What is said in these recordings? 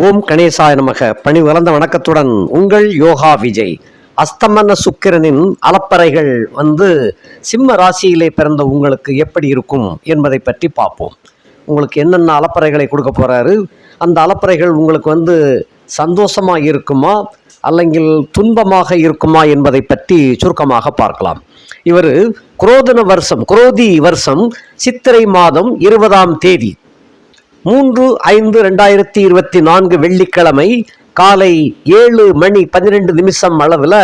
ஓம் கணேசாய நமக. பணி வளர்ந்த வணக்கத்துடன் உங்கள் யோகா விஜய். அஸ்தமன சுக்கிரனின் அலப்பறைகள் வந்து சிம்ம ராசியிலே பிறந்த உங்களுக்கு எப்படி இருக்கும் என்பதை பற்றி பார்ப்போம். உங்களுக்கு என்னென்ன அலப்பறைகளை கொடுக்க போகிறாரு அந்த அலப்பறைகள் உங்களுக்கு வந்து சந்தோஷமாக இருக்குமா? அல்லங்கில் துன்பமாக இருக்குமா என்பதை பற்றி சுருக்கமாக பார்க்கலாம். இவர் குரோதன வருஷம் குரோதி வருஷம் சித்திரை மாதம் இருபதாம் தேதி. மூன்று ஐந்து ரெண்டாயிரத்தி இருபத்தி நான்கு வெள்ளிக்கிழமை காலை ஏழு மணி பன்னிரெண்டு நிமிஷம் அளவில்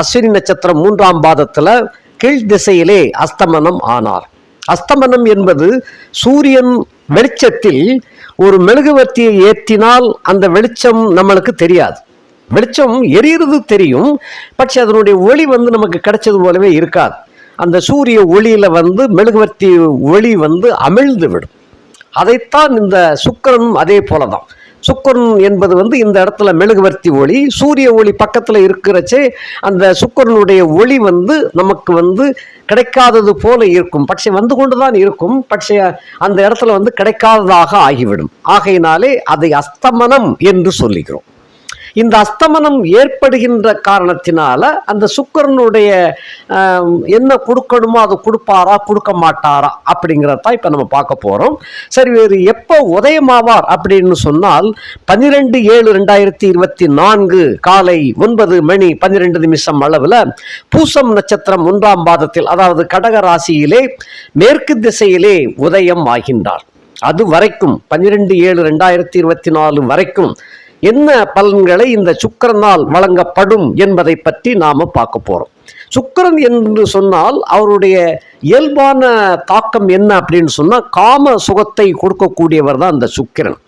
அஸ்வினி நட்சத்திரம் மூன்றாம் பாதத்தில் கீழ் திசையிலே அஸ்தமனம் ஆனார். அஸ்தமனம் என்பது சூரியன் வெளிச்சத்தில் ஒரு மெழுகுவர்த்தியை ஏற்றினால் அந்த வெளிச்சம் நம்மளுக்கு தெரியாது. வெளிச்சம் எரியுறது தெரியும் பட்சே அதனுடைய ஒளி வந்து நமக்கு கிடைச்சது போலவே இருக்காது. அந்த சூரிய ஒளியில் வந்து மெழுகுவர்த்தி ஒளி வந்து அமிழ்ந்து விடும். அதைத்தான் இந்த சுக்கரனும் அதே போல தான் சுக்கரன் என்பது வந்து இந்த இடத்துல மெழுகுவர்த்தி ஒளி சூரிய ஒளி பக்கத்தில் இருக்கிறச்சே அந்த சுக்கரனுடைய ஒளி வந்து நமக்கு வந்து கிடைக்காதது போல இருக்கும். பட்சே வந்து கொண்டு தான் இருக்கும். பட்சே அந்த இடத்துல வந்து கிடைக்காததாக ஆகிவிடும். ஆகையினாலே அதை அஸ்தமனம் என்று சொல்லுகிறோம். இந்த அஸ்தமனம் ஏற்படுகின்ற காரணத்தினால அந்த சுக்கரனுடைய என்ன கொடுக்கணுமோ அதை கொடுப்பாரா கொடுக்க மாட்டாரா அப்படிங்கிறதான் இப்போ நம்ம பார்க்க போகிறோம் சரி வேறு எப்போ உதயமாவார் அப்படின்னு சொன்னால் பன்னிரெண்டு ஏழு ரெண்டாயிரத்தி இருபத்தி நான்கு காலை ஒன்பது மணி பன்னிரெண்டு நிமிஷம் அளவில் பூசம் நட்சத்திரம் ஒன்றாம் பாதத்தில் அதாவது கடக ராசியிலே மேற்கு திசையிலே உதயம் ஆகின்றார். அது வரைக்கும் பன்னிரெண்டு ஏழு ரெண்டாயிரத்தி இருபத்தி நாலு வரைக்கும் என்ன பலன்களை இந்த சுக்கிரனால் வழங்கப்படும் என்பதை பற்றி நாம் பார்க்க போகிறோம் சுக்கிரன் என்று சொன்னால் அவருடைய இயல்பான தாக்கம் என்ன அப்படின்னு சொன்னால் காம சுகத்தை கொடுக்கக்கூடியவர் தான் அந்த சுக்கிரன்.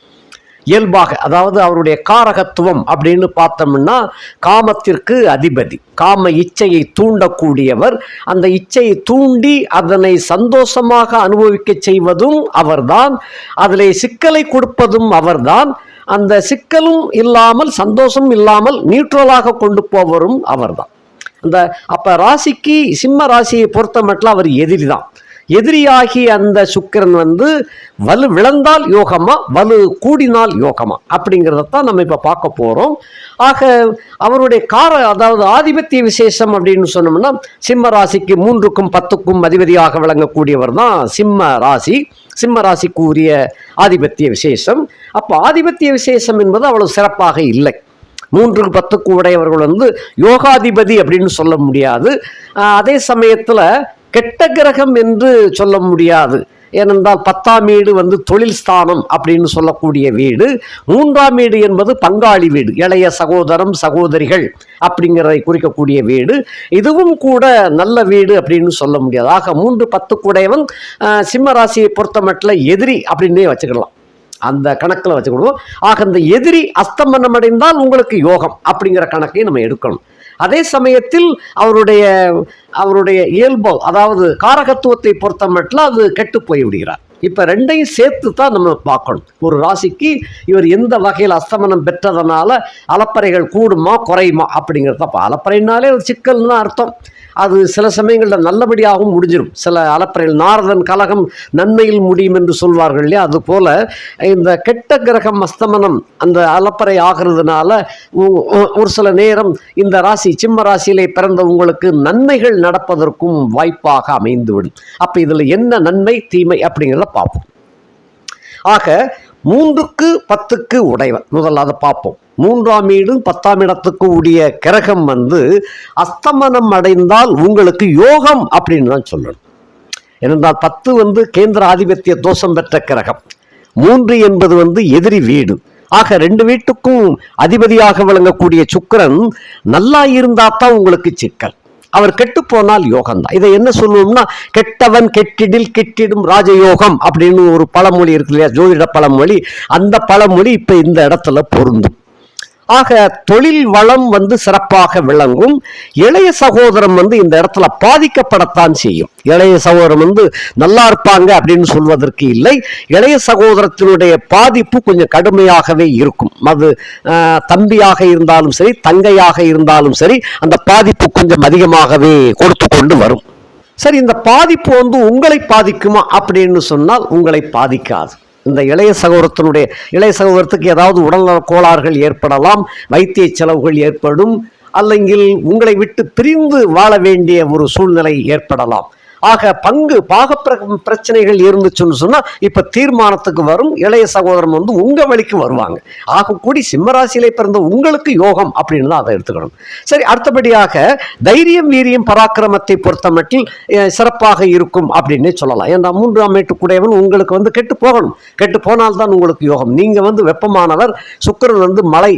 இயல்பாக அதாவது அவருடைய காரகத்துவம் அப்படின்னு பார்த்தோம்னா காமத்திற்கு அதிபதி காம இச்சையை தூண்டக்கூடியவர். அந்த இச்சையை தூண்டி அதனை சந்தோஷமாக அனுபவிக்க செய்வதும் அவர்தான். அதிலே சிக்கலை கொடுப்பதும் அவர்தான். அந்த சிக்கலும் இல்லாமல் சந்தோஷம் இல்லாமல் நியூட்ரலாக கொண்டு போவரும் அவர்தான். அந்த அப்போ ராசிக்கு சிம்ம ராசியை பொறுத்த மட்டும் அவர் எதிரி தான் எதிரியாகி அந்த சுக்கிரன் வந்து வலு விளந்தால் யோகமா வலு கூடினால் யோகமா அப்படிங்கிறதான் நம்ம இப்போ பார்க்க போகிறோம் ஆக அவருடைய கார அதாவது ஆதிபத்திய விசேஷம் அப்படின்னு சொன்னோம்னா சிம்ம ராசிக்கு மூன்றுக்கும் பத்துக்கும் அதிபதியாக விளங்கக்கூடியவர் தான் சிம்ம ராசி. சிம்மராசிக்கு கூறிய உரிய ஆதிபத்திய விசேஷம். அப்போ ஆதிபத்திய விசேஷம் என்பது அவ்வளவு சிறப்பாக இல்லை. மூன்று பத்துக்கு உடையவர்கள் வந்து யோகாதிபதி அப்படின்னு சொல்ல முடியாது. அதே சமயத்தில் கெட்ட கிரகம் என்று சொல்ல முடியாது. ஏனென்றால் பத்தாம் வீடு வந்து தொழில் ஸ்தானம் அப்படின்னு சொல்லக்கூடிய வீடு. மூன்றாம் வீடு என்பது பங்காளி வீடு இளைய சகோதரம் சகோதரிகள் அப்படிங்கிறதை குறிக்கக்கூடிய வீடு. இதுவும் கூட நல்ல வீடு அப்படின்னு சொல்ல முடியாது. ஆக மூன்று பத்து கூடையவன் சிம்ம ராசியை பொறுத்த எதிரி அப்படின்னே வச்சுக்கலாம். அந்த கணக்கில் வச்சுக்கிடுவோம். ஆக அந்த எதிரி அஸ்தமனம் அடைந்தால் உங்களுக்கு யோகம் அப்படிங்கிற கணக்கையும் நம்ம எடுக்கணும். அதே சமயத்தில் அவருடைய அவருடைய இயல்பு அதாவது காரகத்துவத்தை பொறுத்த மட்டும் அது கெட்டு போய் விடுகிறார் இப்போ ரெண்டையும் சேர்த்து தான் நம்ம பார்க்கணும். ஒரு ராசிக்கு இவர் எந்த வகையில் அஸ்தமனம் பெற்றதனால அலப்பறைகள் கூடுமா குறையுமா அப்படிங்கிறது அப்போ அலப்பறைனாலே ஒரு சிக்கல்னு அர்த்தம். அது சில சமயங்களில் நல்லபடியாகவும் முடிஞ்சிடும் சில அலப்பறையில் நாரதன் கலகம் நன்மையில் முடியும் என்று சொல்வார்கள் இல்லையா? அது போல் இந்த கெட்ட கிரகம் அஸ்தமனம் அந்த அலப்பறை ஆகிறதுனால ஒரு சில நேரம் இந்த ராசி சிம்ம ராசியிலே பிறந்த உங்களுக்கு நன்மைகள் நடப்பதற்கும் வாய்ப்பாக அமைந்துவிடும். அப்போ இதில் என்ன நன்மை தீமை அப்படிங்கிறத பார்ப்போம். ஆக மூன்றுக்கு பத்துக்கு உடையவன். முதல்ல அதை பார்ப்போம். மூன்றாம் வீடு பத்தாம் இடத்துக்கு உடைய கிரகம் வந்து அஸ்தமனம் அடைந்தால் உங்களுக்கு யோகம் அப்படின்னு தான் சொல்லணும். ஏனென்றால் பத்து வந்து கேந்திர ஆதிபத்திய தோஷம் பெற்ற கிரகம். மூன்று என்பது வந்து எதிரி வீடு. ஆக ரெண்டு வீட்டுக்கும் அதிபதியாக விளங்கக்கூடிய சுக்கரன் நல்லா இருந்தால் தான் உங்களுக்கு சிக்கல். அவர் கெட்டு போனால் யோகம் தான் இதை என்ன சொல்லுவோம்னா கெட்டவன் கெட்டிடில் கெட்டிடும் ராஜயோகம் அப்படின்னு ஒரு பழமொழி இருக்கு இல்லையா? ஜோதிட பழமொழி. அந்த பழமொழி இப்ப இந்த இடத்துல பொருந்தும். ஆக தொழில் வளம் வந்து சிறப்பாக விளங்கும். இளைய சகோதரம் வந்து இந்த இடத்துல பாதிக்கப்படத்தான் செய்யும். இளைய சகோதரம் வந்து நல்லா இருப்பாங்க அப்படின்னு சொல்வதற்கு இல்லை. இளைய சகோதரத்தினுடைய பாதிப்பு கொஞ்சம் கடுமையாகவே இருக்கும். அது தம்பியாக இருந்தாலும் சரி தங்கையாக இருந்தாலும் சரி அந்த பாதிப்பு கொஞ்சம் அதிகமாகவே கொடுத்து கொண்டு வரும். சரி இந்த பாதிப்பு வந்து உங்களை பாதிக்குமா அப்படின்னு சொன்னால் உங்களை பாதிக்காது. இந்த இளைய சகோதரத்தினுடைய இளைய சகோதரத்துக்கு ஏதாவது உடல்நல கோளாறுகள் ஏற்படலாம் வைத்திய செலவுகள் ஏற்படும் அல்லங்கில் உங்களை விட்டு பிரிந்து வாழ வேண்டிய ஒரு சூழ்நிலை ஏற்படலாம். ஆக பங்கு பாக பிரச்சனைகள் இருந்துச்சுன்னு சொன்னால் இப்போ தீர்மானத்துக்கு வரும் இளைய சகோதரன் வந்து உங்கள் வழிக்கு வருவாங்க. ஆக கூடி சிம்மராசியிலே பிறந்த உங்களுக்கு யோகம் அப்படின்னு தான் அதை எடுத்துக்கணும். சரி அடுத்தபடியாக தைரியம் வீரியம் பராக்கிரமத்தை பொறுத்தமட்டில் மட்டில் சிறப்பாக இருக்கும் அப்படின்னே சொல்லலாம். ஏன்னா மூன்றாம் வீட்டுக்குடையவன் உங்களுக்கு வந்து கெட்டு போகணும். கெட்டு போனால்தான் உங்களுக்கு யோகம். நீங்கள் வந்து வெப்பமானவர் சுக்கிரன் வந்து மலை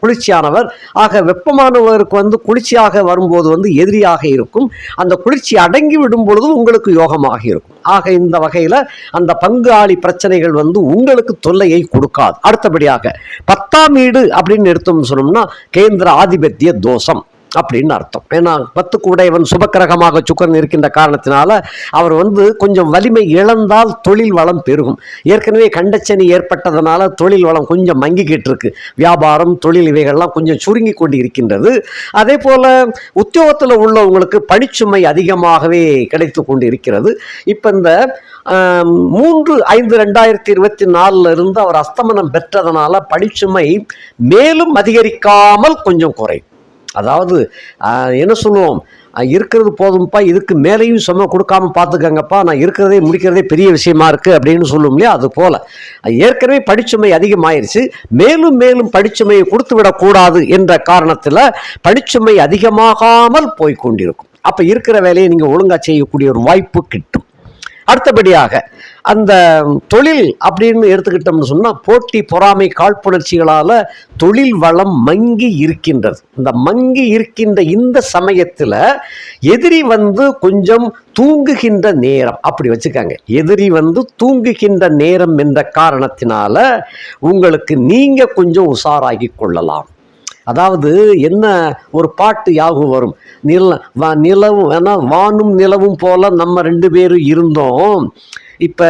குளிர்ச்சியானவர். ஆக வெப்பமானவருக்கு வந்து குளிர்ச்சியாக வரும்போது வந்து எதிரியாக இருக்கும். அந்த குளிர்ச்சி அடங்கி விடும் பொழுது உங்களுக்கு யோகமாக இருக்கும். ஆக இந்த வகையில் அந்த பங்காளி பிரச்சனைகள் வந்து உங்களுக்கு தொல்லையை கொடுக்காது. அடுத்தபடியாக பத்தாம் வீடு அப்படின்னு எடுத்தோம்னு சொன்னோம்னா கேந்திர ஆதிபத்திய தோஷம். அப்படின்னு அர்த்தம். ஏன்னா பத்து கூடையவன் சுபக்கிரகமாக சுக்கரன் இருக்கின்ற காரணத்தினால அவர் வந்து கொஞ்சம் வலிமை இழந்தால் தொழில் வளம் பெருகும். ஏற்கனவே கண்டச்சனி ஏற்பட்டதனால தொழில் வளம் கொஞ்சம் மங்கிக்கிட்டு இருக்கு. வியாபாரம் தொழில் இவைகள்லாம் கொஞ்சம் சுருங்கி கொண்டு இருக்கின்றது அதே போல உத்தியோகத்தில் உள்ளவங்களுக்கு பணிச்சுமை அதிகமாகவே கிடைத்து கொண்டு இருக்கிறது இப்போ இந்த மூன்று ஐந்து ரெண்டாயிரத்தி இருபத்தி நாலுல இருந்து அவர் அஸ்தமனம் பெற்றதனால பணிச்சுமை மேலும் அதிகரிக்காமல் கொஞ்சம் குறையும். அதாவது என்ன சொல்லுவோம்? இருக்கிறது போதும்ப்பா இதுக்கு மேலேயும் சும கொடுக்காம பார்த்துக்கங்கப்பா நான் இருக்கிறதே முடிக்கிறதே பெரிய விஷயமா இருக்குது அப்படின்னு சொல்லும் இல்லையா? அது போல். ஏற்கனவே படிச்சுமை அதிகமாயிருச்சு. மேலும் மேலும் படிச்சுமையை கொடுத்து விடக்கூடாது என்ற காரணத்தில் படிச்சுமை அதிகமாகாமல் போய் கொண்டிருக்கும் அப்போ இருக்கிற வேலையை நீங்கள் ஒழுங்காக செய்யக்கூடிய ஒரு வாய்ப்பு கிட்டும். அடுத்தபடியாக அந்த தொழில் அப்படின்னு எடுத்துக்கிட்டோம்னு சொன்னால் போட்டி பொறாமை காழ்ப்புணர்ச்சிகளால் தொழில் வளம் மங்கி இருக்கின்றது. இந்த மங்கி இருக்கின்ற இந்த சமயத்தில் எதிரி வந்து கொஞ்சம் தூங்குகின்ற நேரம் அப்படி வச்சுக்காங்க. எதிரி வந்து தூங்குகின்ற நேரம் என்ற காரணத்தினால உங்களுக்கு நீங்கள் கொஞ்சம் உஷாராகி கொள்ளலாம். அதாவது என்ன ஒரு பாட்டு யாகும் வரும்? நில நிலவும் ஏன்னா வானும் நிலவும் போல நம்ம ரெண்டு பேரும் இருந்தோம். இப்போ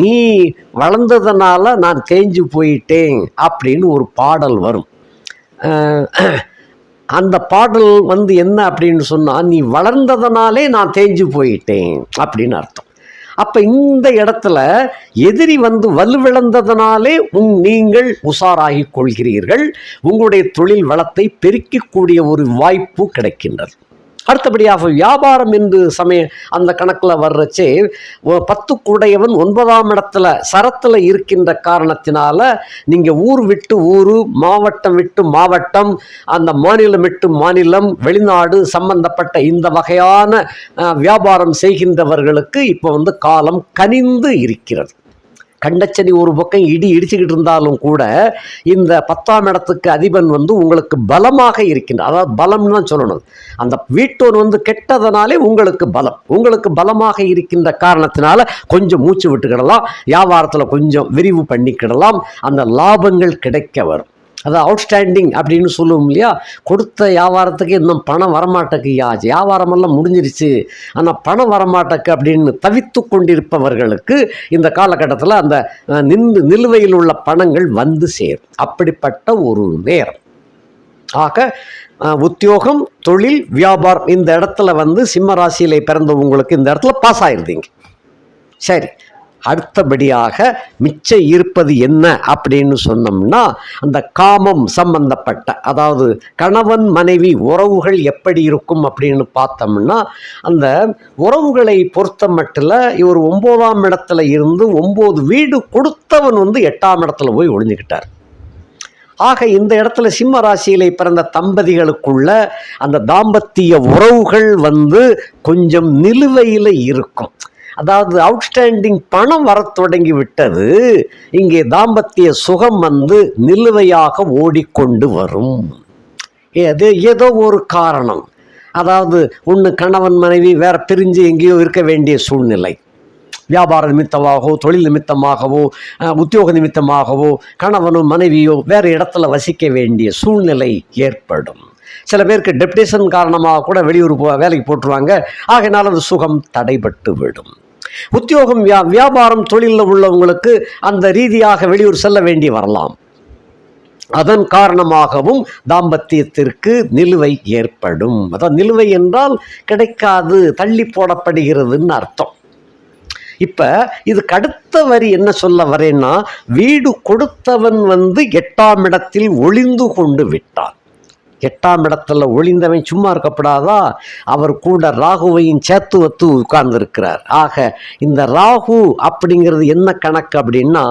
நீ வளர்ந்ததுனால நான் தேஞ்சு போயிட்டேன் அப்படின்னு ஒரு பாடல் வரும். அந்த பாடல் வந்து என்ன அப்படின்னு சொன்னால் நீ வளர்ந்ததனாலே நான் தேஞ்சு போயிட்டேன் அப்படின்னு அர்த்தம். அப்போ இந்த இடத்துல எதிரி வந்து வலுவிழந்ததுனாலே உங் நீங்கள் உஷாராகி கொள்கிறீர்கள். உங்களுடைய தொழில் வளத்தை பெருக்கக்கூடிய ஒரு வாய்ப்பு கிடைக்கின்றது. அடுத்தபடியாக வியாபாரம் என்று சமய அந்த கணக்கில் வர்றச்சே பத்து கூடையவன் ஒன்பதாம் இடத்துல சரத்தில் இருக்கின்ற காரணத்தினால நீங்கள் ஊர் விட்டு ஊர் மாவட்டம் விட்டு மாவட்டம் அந்த மாநிலம் விட்டு மாநிலம் வெளிநாடு சம்பந்தப்பட்ட இந்த வகையான வியாபாரம் செய்கின்றவர்களுக்கு இப்போ வந்து காலம் கனிந்து இருக்கிறது. கண்டச்சனி ஒரு பக்கம் இடி இடிச்சுக்கிட்டு இருந்தாலும் கூட இந்த பத்தாம் இடத்துக்கு அதிபன் வந்து உங்களுக்கு பலமாக இருக்கின்ற அதாவது பலம்னு தான் சொல்லணும். அந்த வீட்டோன் வந்து கெட்டதனாலே உங்களுக்கு பலம். உங்களுக்கு பலமாக இருக்கின்ற காரணத்தினால கொஞ்சம் மூச்சு விட்டுக்கிடலாம். வியாபாரத்தில் கொஞ்சம் விரிவு பண்ணிக்கிடலாம். அந்த லாபங்கள் கிடைக்க வரும். அது அவுட்ஸ்டாண்டிங் அப்படின்னு சொல்லுவோம் இல்லையா? கொடுத்த வியாபாரத்துக்கு இன்னும் பணம் வரமாட்டேக்குயா வியாபாரமெல்லாம் முடிஞ்சிருச்சு. ஆனால் பணம் வரமாட்டக்கு அப்படின்னு தவித்து கொண்டிருப்பவர்களுக்கு இந்த காலகட்டத்தில் அந்த நின்று நிலுவையில் உள்ள பணங்கள் வந்து சேரும். அப்படிப்பட்ட ஒரு நேரம். ஆக உத்தியோகம் தொழில் வியாபாரம் இந்த இடத்துல வந்து சிம்ம ராசியிலே பிறந்தவங்களுக்கு இந்த இடத்துல பாஸ் ஆயிருந்தீங்க சரி. அடுத்தபடியாக மிச்சம் இருப்பது என்ன அப்படின்னு சொன்னோம்னா அந்த காமம் சம்பந்தப்பட்ட அதாவது கணவன் மனைவி உறவுகள் எப்படி இருக்கும் அப்படின்னு பார்த்தோம்னா அந்த உறவுகளை பொறுத்த மட்டில் இவர் ஒம்போதாம் இடத்துல இருந்து ஒம்பது வீடு கொடுத்தவன் வந்து எட்டாம் இடத்துல போய் ஒளிஞ்சுக்கிட்டார். ஆக இந்த இடத்துல சிம்ம ராசியிலே பிறந்த தம்பதிகளுக்குள்ள அந்த தாம்பத்திய உறவுகள் வந்து கொஞ்சம் நிலுவையில் இருக்கும். அதாவது அவுட்ஸ்டாண்டிங் பணம் வரத் தொடங்கி விட்டது இங்கே தாம்பத்திய சுகம் வந்து நிலுவையாக ஓடிக்கொண்டு வரும். ஏது ஏதோ ஒரு காரணம். அதாவது ஒன்று கணவன் மனைவி வேற பிரிஞ்சு எங்கேயோ இருக்க வேண்டிய சூழ்நிலை. வியாபார நிமித்தமாகவோ தொழில் நிமித்தமாகவோ உத்தியோக நிமித்தமாகவோ கணவனும் மனைவியோ வேறு இடத்துல வசிக்க வேண்டிய சூழ்நிலை ஏற்படும். சில பேருக்கு டெப்டேஷன் காரணமாக கூட வெளியூர் போ வேலைக்கு போட்டுருவாங்க. ஆகினாலும் அந்த சுகம் தடைபட்டு விடும் உத்தியோகம் வியா வியாபாரம் தொழிலில் உள்ளவங்களுக்கு அந்த ரீதியாக வெளியூர் செல்ல வேண்டி வரலாம். அதன் காரணமாகவும் தாம்பத்தியத்திற்கு நிலுவை ஏற்படும். அதான் நிலுவை என்றால் கிடைக்காது தள்ளி போடப்படுகிறதுன்னு அர்த்தம். இப்போ இதுக்கு அடுத்த வரி என்ன சொல்ல வரேன்னா வீடு கொடுத்தவன் வந்து எட்டாம் இடத்தில் ஒளிந்து கொண்டு விட்டான். எட்டாம் இடத்துல ஒளிந்தவன் சும்மா இருக்கப்படாதா? அவர் கூட ராகுவையும் சேர்த்து வத்து உட்கார்ந்துருக்கிறார். ஆக இந்த ராகு அப்படிங்கிறது என்ன கணக்கு அப்படின்னா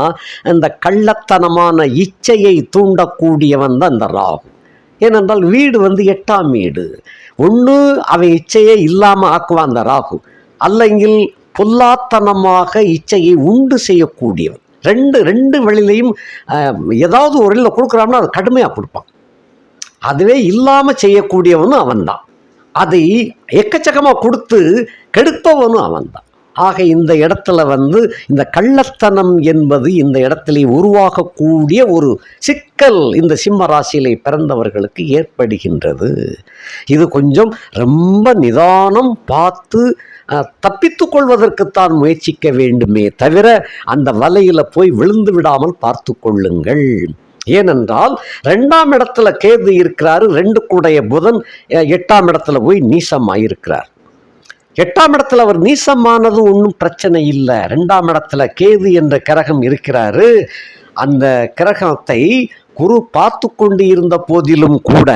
இந்த கள்ளத்தனமான இச்சையை தூண்டக்கூடியவன் தான் இந்த ராகு. ஏனென்றால் வீடு வந்து எட்டாம் வீடு. ஒன்று அவன் இச்சையே இல்லாமல் ஆக்குவான் அந்த ராகு. அல்லங்கில் பொல்லாத்தனமாக இச்சையை உண்டு செய்யக்கூடியவன். ரெண்டு ரெண்டு வழியிலையும் ஏதாவது ஒரு வழியில் கொடுக்குறான்னா அது கடுமையாக கொடுப்பான். அதுவே இல்லாமல் செய்யக்கூடியவனும் அவன்தான். அதை எக்கச்சக்கமாக கொடுத்து கெடுப்பவனும் அவன்தான். ஆக இந்த இடத்துல வந்து இந்த கள்ளத்தனம் என்பது இந்த இடத்துல உருவாகக்கூடிய ஒரு சிக்கல் இந்த சிம்ம ராசியிலே பிறந்தவர்களுக்கு ஏற்படுகின்றது. இது கொஞ்சம் ரொம்ப நிதானம் பார்த்து தப்பித்து கொள்வதற்குத்தான் முயற்சிக்க வேண்டுமே தவிர அந்த வலையில் போய் விழுந்து விடாமல் பார்த்து கொள்ளுங்கள். ஏனென்றால் ரெண்டாம் இடத்துல கேது இருக்கிறாரு ரெண்டு கூடைய புதன் எட்டாம் இடத்துல போய் நீசமாயிருக்கிறார். எட்டாம் இடத்துல அவர் நீசமானது ஒன்றும் பிரச்சனை இல்லை. ரெண்டாம் இடத்துல கேது என்ற கிரகம் இருக்கிறாரு. அந்த கிரகத்தை குரு பார்த்து கொண்டு இருந்த போதிலும் கூட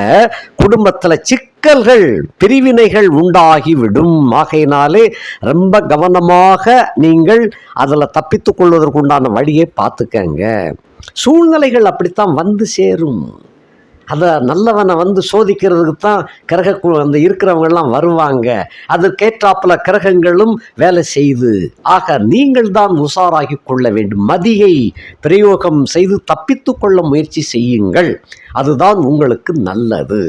குடும்பத்தில் சிக்கல்கள் பிரிவினைகள் உண்டாகிவிடும். ஆகையினாலே ரொம்ப கவனமாக நீங்கள் அதில் தப்பித்து கொள்வதற்குண்டான வழியை பார்த்துக்கங்க. சூழ்நிலைகள் அப்படித்தான் வந்து சேரும். அதை நல்லவனை வந்து சோதிக்கிறதுக்கு தான் கிரக அந்த இருக்கிறவங்கெல்லாம் வருவாங்க. அதற்கேற்றாப்புல கிரகங்களும் வேலை செய்து. ஆக நீங்கள் தான் உஷாராகி கொள்ள வேண்டும். மதியை பிரயோகம் செய்து தப்பித்து கொள்ள முயற்சி செய்யுங்கள். அதுதான் உங்களுக்கு நல்லது.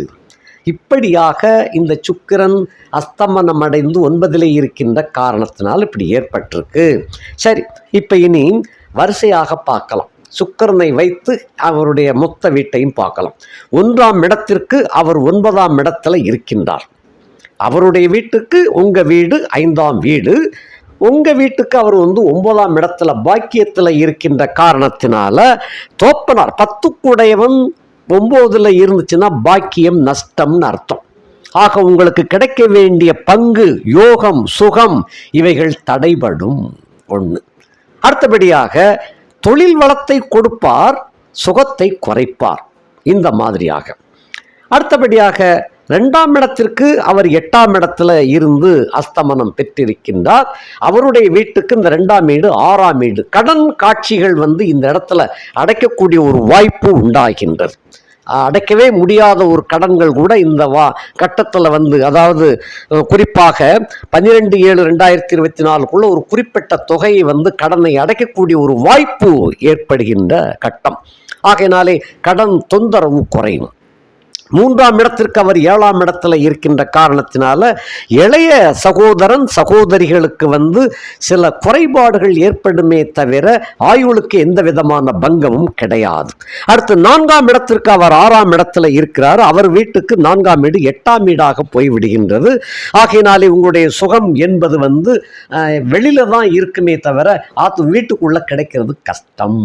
இப்படியாக இந்த சுக்கிரன் அஸ்தமனம் அடைந்து ஒன்பதிலே இருக்கின்ற காரணத்தினால் இப்படி ஏற்பட்டிருக்கு. சரி இப்போ இனி வரிசையாக பார்க்கலாம். சுக்கரனை வைத்து அவருடைய மொத்த வீட்டையும் பார்க்கலாம். ஒன்றாம் இடத்திற்கு அவர் ஒன்பதாம் இடத்துல இருக்கின்றார். அவருடைய வீட்டுக்கு உங்கள் வீடு ஐந்தாம் வீடு. உங்கள் வீட்டுக்கு அவர் வந்து ஒன்பதாம் இடத்துல பாக்கியத்தில் இருக்கின்ற காரணத்தினால தோப்பனார் பத்துக்குடையவன் ஒம்போதில் இருந்துச்சுன்னா பாக்கியம் நஷ்டம்னு அர்த்தம். ஆக உங்களுக்கு கிடைக்க வேண்டிய பங்கு யோகம் சுகம் இவைகள் தடைபடும். ஒன்று அடுத்தபடியாக தொழில் வளத்தை கொடுப்பார் சுகத்தை குறைப்பார். இந்த மாதிரியாக. அடுத்தபடியாக ரெண்டாம் இடத்திற்கு அவர் எட்டாம் இடத்துல இருந்து அஸ்தமனம் பெற்றிருக்கின்றார். அவருடைய வீட்டுக்கு இந்த ரெண்டாம் வீடு ஆறாம் வீடு. கடன் காட்சிகள் வந்து இந்த இடத்துல அடைக்கக்கூடிய ஒரு வாய்ப்பு உண்டாகின்றது. அடைக்கவே முடியாத ஒரு கடன்கள் கூட இந்த வா கட்டத்தில் வந்து அதாவது குறிப்பாக பன்னிரெண்டு ஏழு ரெண்டாயிரத்தி இருபத்தி நாலுக்குள்ள ஒரு குறிப்பிட்ட தொகையை வந்து கடனை அடைக்கக்கூடிய ஒரு வாய்ப்பு ஏற்படுகின்ற கட்டம். ஆகையினாலே கடன் தொந்தரவு குறையும் மூன்றாம் இடத்திற்கு அவர் ஏழாம் இடத்துல இருக்கின்ற காரணத்தினால இளைய சகோதரன் சகோதரிகளுக்கு வந்து சில குறைபாடுகள் ஏற்படுமே தவிர ஆயுளுக்கு எந்த விதமான பங்கமும் கிடையாது. அடுத்து நான்காம் இடத்திற்கு அவர் ஆறாம் இடத்துல இருக்கிறார். அவர் வீட்டுக்கு நான்காம் வீடு எட்டாம் வீடாக போய் விடுகின்றது ஆகையினாலே உங்களுடைய சுகம் என்பது வந்து வெளியில தான் இருக்குமே தவிர ஆத்து வீட்டுக்குள்ள கிடைக்கிறது கஷ்டம்.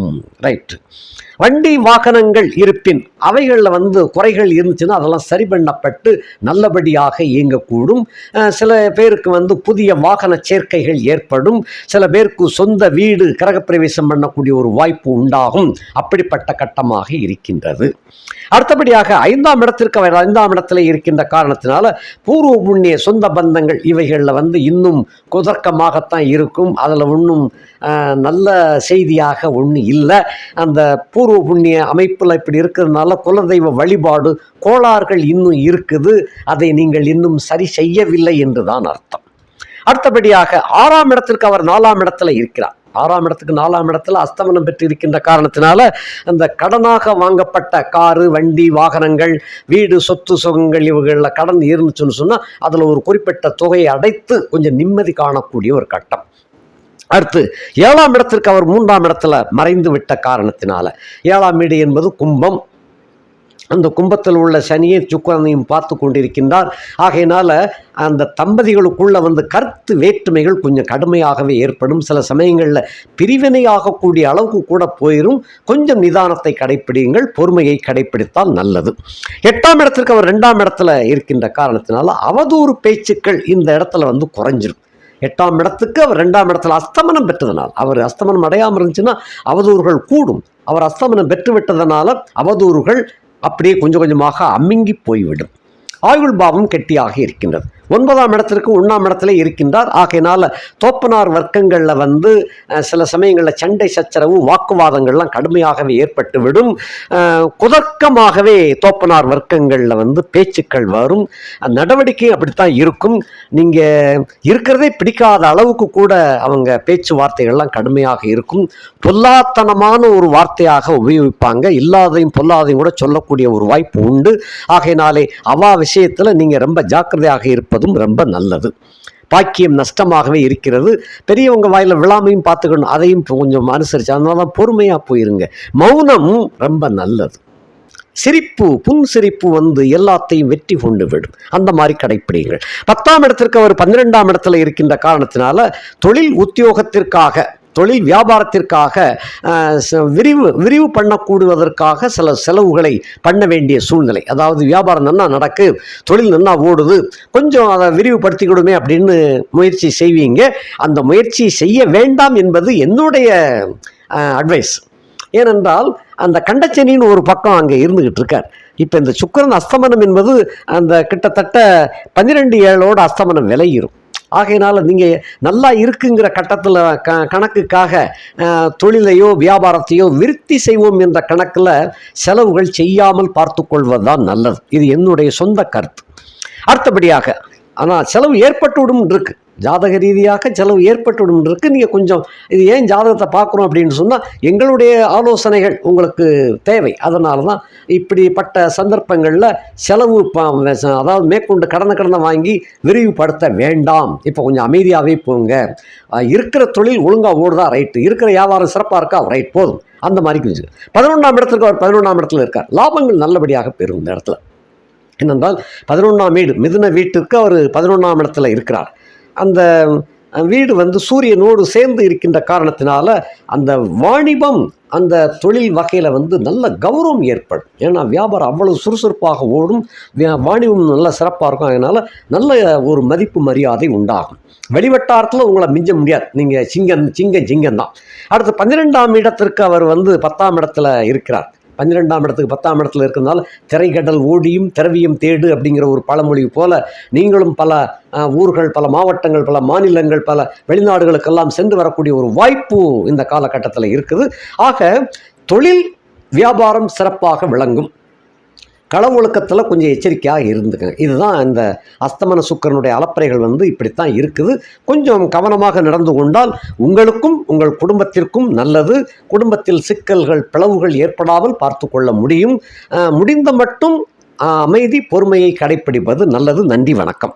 ரைட் வண்டி வாகனங்கள் இருப்பின் அவைகளில் வந்து குறைகள் இருந்துச்சுன்னா அதெல்லாம் சரி பண்ணப்பட்டு நல்லபடியாக இயங்கக்கூடும். சில பேருக்கு வந்து புதிய வாகன சேர்க்கைகள் ஏற்படும். சில பேருக்கு சொந்த வீடு கிரகப்பிரவேசம் பண்ணக்கூடிய ஒரு வாய்ப்பு உண்டாகும். அப்படிப்பட்ட கட்டமாக இருக்கின்றது. அடுத்தபடியாக ஐந்தாம் இடத்திற்கு ஐந்தாம் இடத்துல இருக்கின்ற காரணத்தினால பூர்வ புண்ணிய சொந்த பந்தங்கள் இவைகளில் வந்து இன்னும் குதர்க்கமாகத்தான் இருக்கும். அதில் ஒன்றும் நல்ல செய்தியாக ஒன்றும் இல்லை. அந்த பூர்வ புண்ணிய அமைப்பில் இப்படி இருக்கிறதுனால குலதெய்வ வழிபாடு கோளாறுகள் இன்னும் இருக்குது. அதை நீங்கள் இன்னும் சரி செய்யவில்லை என்று தான் அர்த்தம். அடுத்தபடியாக ஆறாம் இடத்திற்கு அவர் நாலாம் இடத்துல இருக்கிறார். ஆறாம் இடத்துக்கு நாலாம் இடத்துல அஸ்தமனம் பெற்று இருக்கின்ற காரணத்தினால அந்த கடனாக வாங்கப்பட்ட காரு வண்டி வாகனங்கள் வீடு சொத்து சுகங்கள் இவர்களில் கடன் இருந்துச்சுன்னு சொன்னால் அதில் ஒரு குறிப்பிட்ட தொகையை அடைத்து கொஞ்சம் நிம்மதி காணக்கூடிய ஒரு கட்டம். அடுத்து ஏழாம் இடத்திற்கு அவர் மூன்றாம் இடத்துல மறைந்து விட்ட காரணத்தினால ஏழாம் வீடு என்பது கும்பம். அந்த கும்பத்தில் உள்ள சனியை சுக்கரனையும் பார்த்து கொண்டிருக்கின்றார். ஆகையினால அந்த தம்பதிகளுக்குள்ள வந்து கருத்து வேற்றுமைகள் கொஞ்சம் கடுமையாகவே ஏற்படும். சில சமயங்களில் பிரிவினையாகக்கூடிய அளவுக்கு கூட போயிடும் கொஞ்சம் நிதானத்தை கடைப்பிடியுங்கள். பொறுமையை கடைப்பிடித்தால் நல்லது. எட்டாம் இடத்திற்கு அவர் ரெண்டாம் இடத்துல இருக்கின்ற காரணத்தினால அவதூறு பேச்சுக்கள் இந்த இடத்துல வந்து குறைஞ்சிரும். எட்டாம் இடத்துக்கு அவர் ரெண்டாம் இடத்துல அஸ்தமனம் பெற்றதனால் அவர் அஸ்தமனம் அடையாமல் இருந்துச்சுன்னா அவதூறுகள் கூடும். அவர் அஸ்தமனம் பெற்று விட்டதனால அவதூறுகள் அப்படியே கொஞ்சம் கொஞ்சமாக அமுங்கி போய்விடும். ஆயுள் பாவம் கெட்டியாக இருக்கின்றது. ஒன்பதாம் இடத்திற்கு ஒன்றாம் இடத்துல இருக்கின்றார். ஆகையினால் தோப்பனார் வர்க்கங்களில் வந்து சில சமயங்களில் சண்டை சச்சரவு வாக்குவாதங்கள்லாம் கடுமையாகவே ஏற்பட்டு விடும் குதர்க்கமாகவே தோப்பனார் வர்க்கங்களில் வந்து பேச்சுக்கள் வரும். நடவடிக்கை அப்படித்தான் இருக்கும். நீங்கள் இருக்கிறதே பிடிக்காத அளவுக்கு கூட அவங்க பேச்சுவார்த்தைகள்லாம் கடுமையாக இருக்கும். பொல்லாத்தனமான ஒரு வார்த்தையாக உபயோகிப்பாங்க. இல்லாதையும் பொல்லாதையும் கூட சொல்லக்கூடிய ஒரு வாய்ப்பு உண்டு. ஆகையினாலே அவா விஷயத்தில் நீங்கள் ரொம்ப ஜாக்கிரதையாக இருப்பதும் ரொம்ப நல்லது. பாக்கியம் நஷ்டமாகவே இருக்கிறது. பெரியவங்க வாயில் விழாமையும் பார்த்துக்கணும் அதையும் கொஞ்சம் அனுசரிச்சு அதனால தான் பொறுமையாக போயிருங்க. மௌனம் ரொம்ப நல்லது. சிரிப்பு புன் சிரிப்பு வந்து எல்லாத்தையும் வெற்றி கொண்டு விடும். அந்த மாதிரி கடைப்பிடிங்கள் பத்தாம் இடத்திற்கு அவர் பன்னிரெண்டாம் இடத்துல இருக்கின்ற காரணத்தினால தொழில் உத்தியோகத்திற்காக தொழில் வியாபாரத்திற்காக ச- விரிவு விரிவு பண்ணக்கூடுவதற்காக சில செலவுகளை பண்ண வேண்டிய சூழ்நிலை. அதாவது வியாபாரம் நன்னா நடக்கு தொழில் நன்னா ஓடுது கொஞ்சம் அதை விரிவுபடுத்திக்கிடுமே அப்படின்னு முயற்சி செய்வீங்க. அந்த முயற்சி செய்ய வேண்டாம் என்பது என்னுடைய அட்வைஸ் ஏனென்றால் அந்த கண்டச்சனின்னு ஒரு பக்கம் அங்கே இருந்துக்கிட்டு இருக்கார். இப்போ இந்த சுக்கிரன் அஸ்தமனம் என்பது அந்த கிட்டத்தட்ட பன்னிரெண்டு ஏழோட அஸ்தமனம் விளையிரும் ஆகையினால நீங்கள் நல்லா இருக்குங்கிற கட்டத்தில் க கணக்குக்காக தொழிலையோ வியாபாரத்தையோ விருத்தி செய்வோம் என்ற கணக்கில் செலவுகள் செய்யாமல் பார்த்து கொள்வதுதான் நல்லது. இது என்னுடைய சொந்த கருத்து. அடுத்தபடியாக ஆனால் செலவு ஏற்பட்டுவிடும் இருக்கு. ஜாதக ரீதியாக செலவு ஏற்பட்டுவிடும் இருக்கு. நீங்கள் கொஞ்சம் இது ஏன் ஜாதகத்தை பார்க்குறோம் அப்படின்னு சொன்னால் எங்களுடைய ஆலோசனைகள் உங்களுக்கு தேவை. அதனால தான் இப்படிப்பட்ட சந்தர்ப்பங்களில் செலவு அதாவது மேற்கொண்டு கடனை கடனை வாங்கி விரிவுபடுத்த வேண்டாம். இப்போ கொஞ்சம் அமைதியாகவே போங்க. இருக்கிற தொழில் ஒழுங்காக ஓடுதா? ரைட்டு இருக்கிற வியாபாரம் சிறப்பாக இருக்கா? ரைட் போதும். அந்த மாதிரி கொஞ்சம். பதினொன்றாம் இடத்துக்கு அவர் பதினொன்றாம் இடத்துல இருக்கார். லாபங்கள் நல்லபடியாக பெறும் இந்த இடத்துல. என்னென்றால் பதினொன்றாம் வீடு மிதுன வீட்டிற்கு அவர் பதினொன்றாம் இடத்துல இருக்கிறார். அந்த வீடு வந்து சூரியனோடு சேர்ந்து இருக்கின்ற காரணத்தினால அந்த வாணிபம் அந்த தொழில் வகையில் வந்து நல்ல கௌரவம் ஏற்படும். ஏன்னா வியாபாரம் அவ்வளவு சுறுசுறுப்பாக ஓடும் வியா- வாணிபம் நல்ல சிறப்பாக இருக்கும். அதனால் நல்ல ஒரு மதிப்பு மரியாதை உண்டாகும். வெளிவட்டாரத்தில் உங்களை மிஞ்ச முடியாது. நீங்கள் சிங்கம் சிங்கம் சிங்கம் தான். அடுத்து பன்னிரெண்டாம் இடத்திற்கு அவர் வந்து பத்தாம் இடத்துல இருக்கிறார். பன்னிரெண்டாம் இடத்துக்கு பத்தாம் இடத்துல இருக்கிறதுனால திரைக்கடல் ஓடியும் திரவியம் தேடு அப்படிங்கிற ஒரு பழமொழி போல நீங்களும் பல ஊர்கள் பல மாவட்டங்கள் பல மாநிலங்கள் பல வெளிநாடுகளுக்கெல்லாம் சென்று வரக்கூடிய ஒரு வாய்ப்பு இந்த காலகட்டத்தில் இருக்குது. ஆக தொழில் வியாபாரம் சிறப்பாக விளங்கும். களவொழுக்கத்தில் கொஞ்சம் எச்சரிக்கையாக இருந்துங்க இதுதான் இந்த அஸ்தமன சுக்கரனுடைய அலப்பறைகள் வந்து இப்படித்தான் இருக்குது. கொஞ்சம் கவனமாக நடந்து கொண்டால் உங்களுக்கும் உங்கள் குடும்பத்திற்கும் நல்லது. குடும்பத்தில் சிக்கல்கள் பிளவுகள் ஏற்படாமல் பார்த்து கொள்ள முடியும். முடிந்த மட்டும் அமைதி பொறுமையை கடைப்பிடிப்பது நல்லது. நன்றி வணக்கம்.